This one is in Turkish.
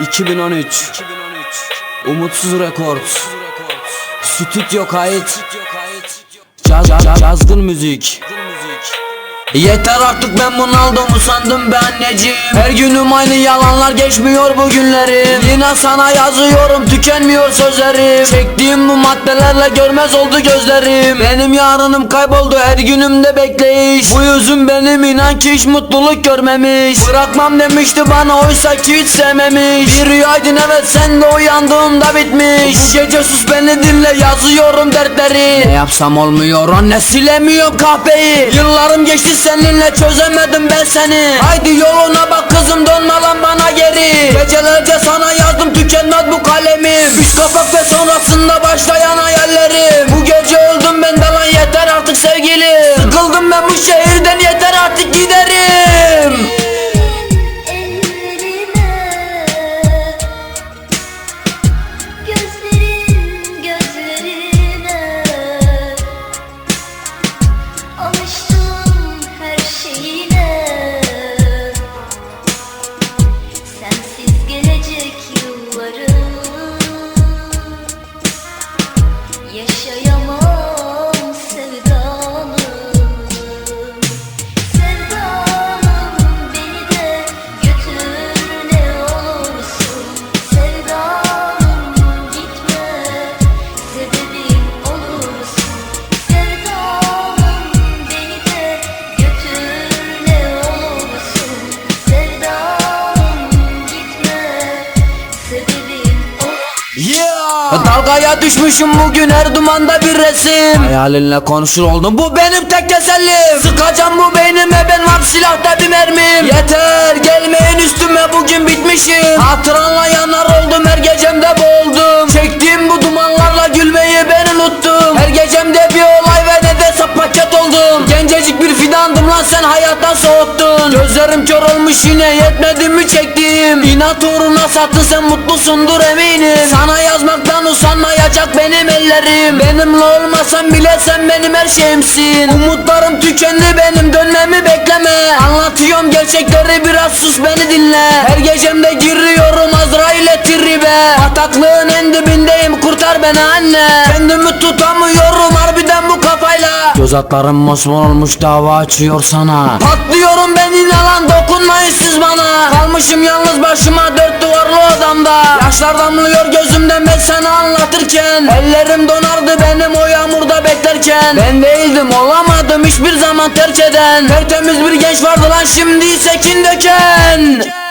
2013 Umutsuz Records Stüdyo kayıt. Caz, caz, Cazgın müzik Yeter artık ben bunaldım usandım be anneciğim. Her günüm aynı yalanlar geçmiyor bu günlerim. Yine sana yazıyorum tükenmiyor sözlerim. Çektiğim bu maddelerle görmez oldu gözlerim. Benim yarınım kayboldu her günümde bekleyiş. Bu yüzüm benim inan ki hiç mutluluk görmemiş. Bırakmam demişti bana oysa ki hiç sevmemiş. Bir rüyaydın evet sen de uyandığımda bitmiş. Bu gece sus beni dinle yazıyorum dertleri. Ne yapsam olmuyor anne silemiyorum kahveyi. Yıllarım geçti seninle çözemedim ben seni. Haydi yoluna bak kızım dönme lan bana geri. Gecelerce sana yazdım tükenmez bu kalemim. Üç kapak ve sonrasında başlayan Yeah Dalgaya düşmüşüm bugün her dumanda bir resim. Hayalinle konuşur oldum bu benim tek tesellim. Sıkacağım bu beynime ben var silahta bir mermim. Yeter gelmeyin üstüme bugün bitmişim. Hatıranla yanar oldum her gecemde boğuldum. Çektiğim bu dumanlarla gülmeyi ben unuttum. Her gecemde bir olay ve ne de paket oldum. Gencecik bir fidandım lan sen hayattan soğuttun. Gözlerim kör olmuş yine yetmedi mi çektiğim? İnat uğruna sattın sen mutlusundur eminim. Sana yazmaktan usanmayacak benim ellerim. Benimle olmasan bile sen benim her şeyimsin. Umutlarım tükendi benim dönmemi bekleme. Anlatıyorum gerçekleri biraz sus beni dinle. Her gecemde giriyorum Azrail'e tribe. Bataklığın en dibindeyim kurtar beni anne. Kendimi tutamıyorum Göz atlarım mosmor olmuş dava açıyor sana. Patlıyorum ben yine lan dokunmayın siz bana. Kalmışım yalnız başıma dört duvarlı odamda. Yaşlar damlıyor gözümden ben sana anlatırken. Ellerim donardı benim o yağmurda beklerken. Ben değildim olamadım hiçbir zaman terk eden. Tertemiz bir genç vardı lan şimdi ise kin döken